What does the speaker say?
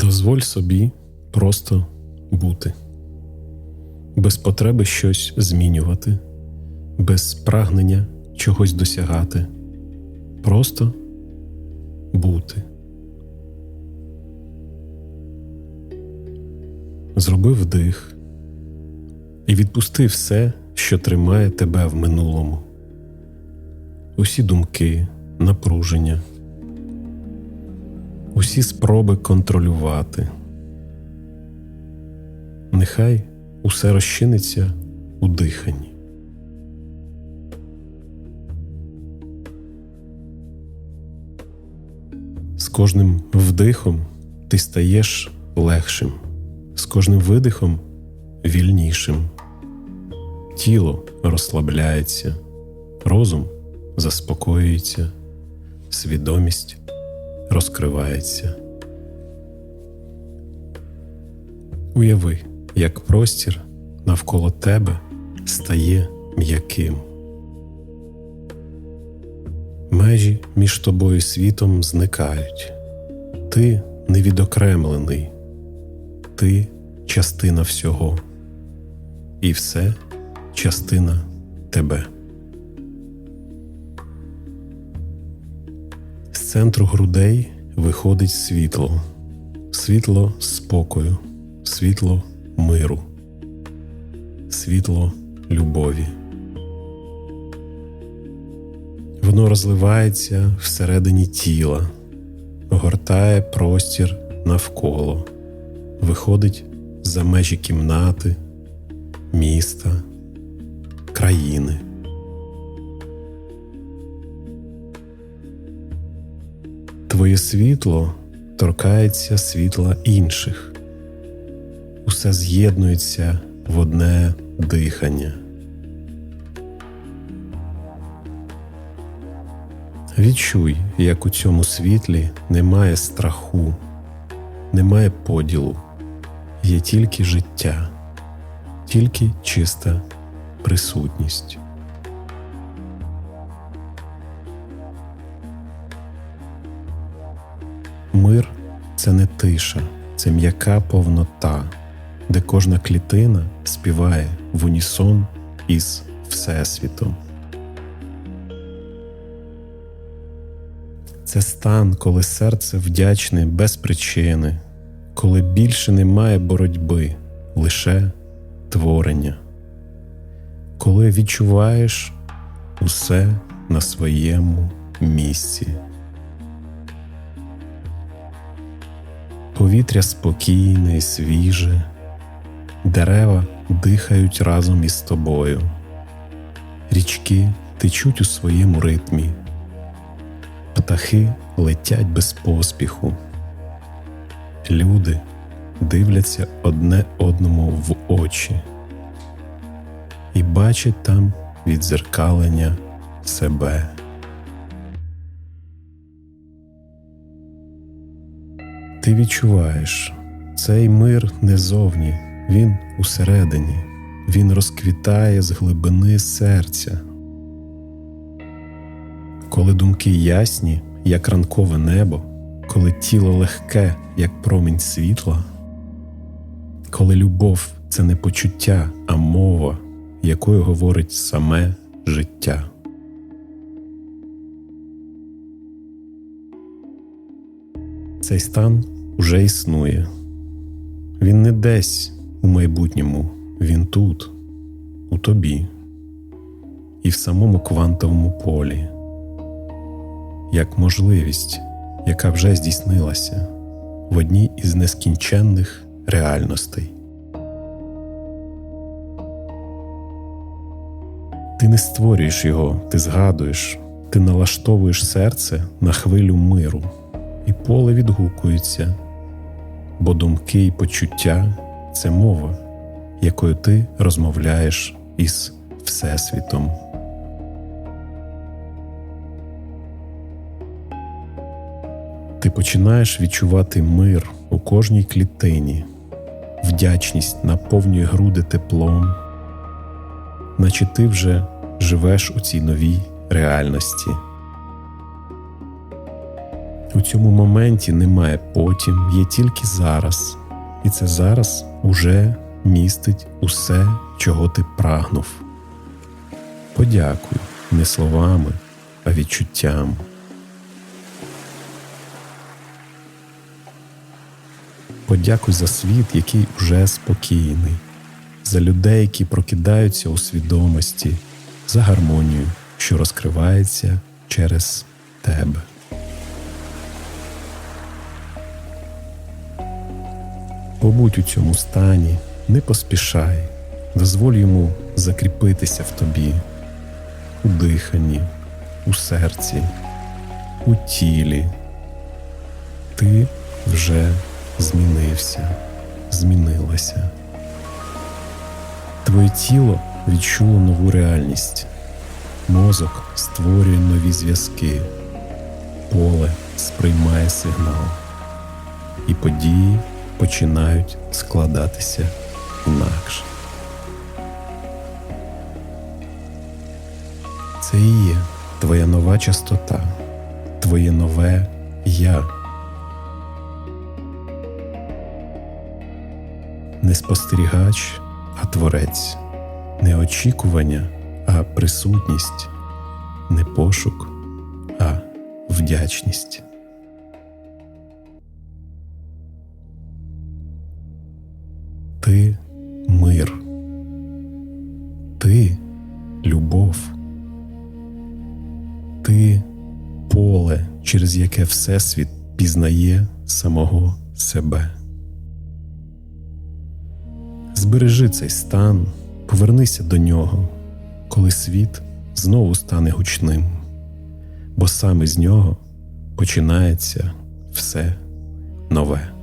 Дозволь собі просто бути, без потреби щось змінювати, без прагнення чогось досягати, просто бути. Зроби вдих і відпусти все, що тримає тебе в минулому, усі думки, напруження усі спроби контролювати. Нехай усе розчиниться у диханні. З кожним вдихом ти стаєш легшим, з кожним видихом вільнішим. Тіло розслабляється, розум заспокоюється, свідомість розкривається. Уяви, як простір навколо тебе стає м'яким. Межі між тобою і світом зникають. Ти невідокремлений, ти частина всього, і все частина тебе. Центру грудей виходить світло, світло спокою, світло миру, світло любові. Воно розливається всередині тіла, огортає простір навколо, виходить за межі кімнати, міста, країни. Твоє світло торкається світла інших, усе з'єднується в одне дихання. Відчуй, як у цьому світлі немає страху, немає поділу, є тільки життя, тільки чиста присутність. Мир це не тиша, це м'яка повнота, де кожна клітина співає в унісон із Всесвітом. Це стан, коли серце вдячне без причини, коли більше немає боротьби, лише творення, коли відчуваєш усе на своєму місці. Повітря спокійне і свіже, дерева дихають разом із тобою, річки течуть у своєму ритмі, птахи летять без поспіху, люди дивляться одне одному в очі і бачать там відзеркалення себе. Ти відчуваєш, цей мир не зовні, він усередині, він розквітає з глибини серця. Коли думки ясні, як ранкове небо, коли тіло легке, як промінь світла, коли любов це не почуття, а мова, якою говорить саме життя. Цей стан уже існує. Він не десь у майбутньому, він тут, у тобі і в самому квантовому полі, як можливість, яка вже здійснилася в одній із нескінченних реальностей. Ти не створюєш його, ти згадуєш, ти налаштовуєш серце на хвилю миру і поле відгукується, бо думки і почуття це мова, якою ти розмовляєш із Всесвітом. Ти починаєш відчувати мир у кожній клітині, вдячність наповнює груди теплом, наче ти вже живеш у цій новій реальності. У цьому моменті немає потім, є тільки зараз, і це зараз уже містить усе, чого ти прагнув. Подякуй не словами, а відчуттям. Подякуй за світ, який уже спокійний, за людей, які прокидаються у свідомості, за гармонію, що розкривається через тебе. Побудь у цьому стані, не поспішай, дозволь йому закріпитися в тобі, у диханні, у серці, у тілі. Ти вже змінився, змінилася. Твоє тіло відчуло нову реальність. Мозок створює нові зв'язки, поле сприймає сигнал, і події починають складатися інакше. Це і є твоя нова частота, твоє нове я. Не спостерігач, а творець, не очікування, а присутність, не пошук, а вдячність. Любов. Ти поле, через яке Всесвіт пізнає самого себе. Збережи цей стан, повернися до нього, коли світ знову стане гучним, бо саме з нього починається все нове.